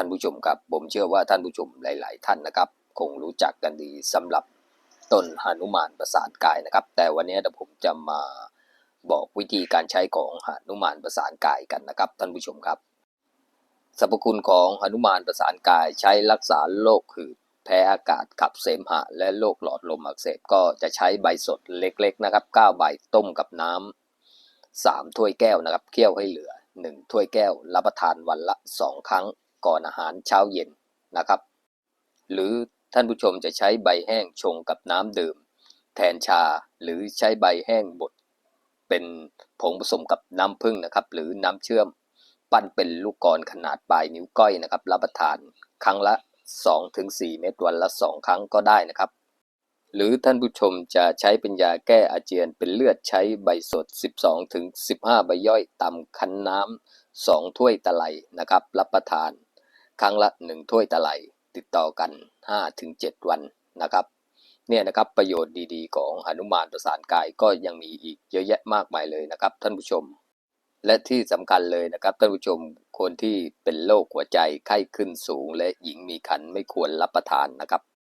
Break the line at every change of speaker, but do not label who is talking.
ท่านผู้ชมครับ ผมเชื่อว่าท่านผู้ชมหลาย ๆ ท่านนะครับ คงรู้จักกันดีสำหรับต้นหนุมานประสานกายนะครับ แต่วันนี้เดี๋ยวผมจะมาบอกวิธีการใช้ของหนุมานประสานกายกันนะครับ ท่านผู้ชมครับสรรพคุณของหนุมานประสานกายใช้รักษาโรคหืดแพ้อากาศขับเสมหะ และโรคหลอดลมอักเสบก็จะใช้ใบสดเล็กๆนะครับ9ใบต้มกับน้ำสามถ้วยแก้วนะครับเคี่ยวให้เหลือหนึ่งถ้วยแก้ว รับประทานวันละสองครั้ง ก่อนอาหารเช้าเย็นนะครับ หรือท่านผู้ชมจะใช้ใบแห้งชงกับน้ำดื่ม แทนชาหรือใช้ใบแห้งบดเป็นผงผสมกับน้ำผึ้งนะครับ หรือน้ำเชื่อม ปั้นเป็นลูกกลอนขนาดปลายนิ้วก้อยนะครับ รับประทานครั้งละ 2-4 เม็ดวันละ 2 ครั้งก็ได้นะครับ หรือท่านผู้ชมจะใช้เป็นยาแก้อาเจียนเป็นเลือดใช้ใบสด 12ถึง15 ใบย่อยตำคั้นน้ำ2ถ้วยตะไลนะครับ รับประทาน ครั้งละหนึ่งถ้วยตะไลติดต่อกัน5ถึง7วันนะครับ เนี่ยนะครับประโยชน์ดีๆ ของหนุมานประสานกายก็ยังมีอีกเยอะแยะมากมายเลยนะครับ ท่านผู้ชม และที่สำคัญเลยนะครับ ท่านผู้ชมคนที่เป็นโรคหัวใจไข้ขึ้นสูง และหญิงมีครรภ์ไม่ควรรับประทานนะครับ